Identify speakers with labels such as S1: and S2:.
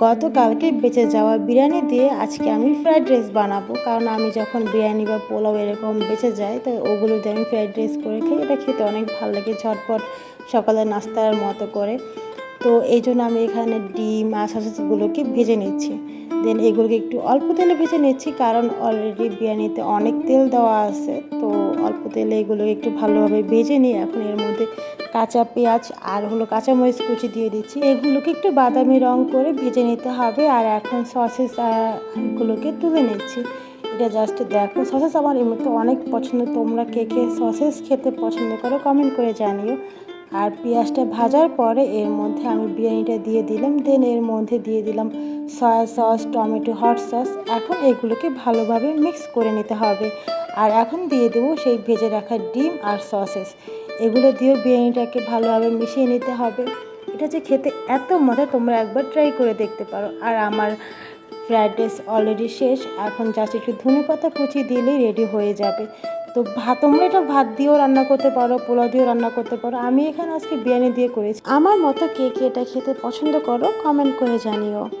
S1: গতকালকে বেঁচে যাওয়া বিরিয়ানি দিয়ে আজকে আমি ফ্রাইড রাইস বানাবো। কারণ আমি যখন বিরিয়ানি বা পোলাও এরকম বেঁচে যায়, তো ওগুলো দিয়ে আমি ফ্রাইড রাইস করে খাই। এটা খেতে অনেক ভালো লাগে ঝটপট সকালে নাস্তার মতো করে। তো এই জন্য আমি এখানে ডিম আর সসেসগুলোকে ভেজে নিচ্ছি। দেন এগুলোকে একটু অল্প তেলে ভেজে নিচ্ছি কারণ অলরেডি বিরিয়ানিতে অনেক তেল দেওয়া আছে। তো অল্প তেলে এগুলো একটু ভালোভাবে ভেজে নিয়ে এখন এর মধ্যে কাঁচা পেঁয়াজ আর হলো কাঁচামরিচ কুচি দিয়ে দিচ্ছি। এগুলোকে একটু বাদামি রং করে ভেজে নিতে হবে আর এখন সসেস গুলোকে তুলে নিচ্ছি। এটা জাস্ট দেখো, সসেস আমার এমনিতে অনেক পছন্দ। তোমরা কে কে সসেস খেতে পছন্দ করো কমেন্ট করে জানিও। আর পেঁয়াজটা ভাজার পরে এর মধ্যে আমি বিরিয়ানিটা দিয়ে দিলাম দেন এর মধ্যে দিয়ে দিলাম soya sauce tomato hot sauce এখন এগুলোকে ভালোভাবে মিক্স করে নিতে হবে। আর এখন দিয়ে দেবো সেই ভেজে রাখা ডিম আর সসেস এগুলো দিয়েও বিরিয়ানিটাকে ভালোভাবে মিশিয়ে নিতে হবে। এটা যে খেতে এত মজা, তোমরা একবার ট্রাই করে দেখতে পারো। আর আমার ফ্রাইড রাইস অলরেডি শেষ। এখন জাস্ট একটু ধনে পাতা কুচি দিলেই রেডি হয়ে যাবে। তো ভাত, তোমরা এটা ভাত দিয়েও রান্না করতে পারো, পোলাও দিয়েও রান্না করতে পারো। আমি এখানে আজকে বিরিয়ানি দিয়ে করেছি। আমার মতো কে কে এটা খেতে পছন্দ করো কমেন্ট করে জানিও।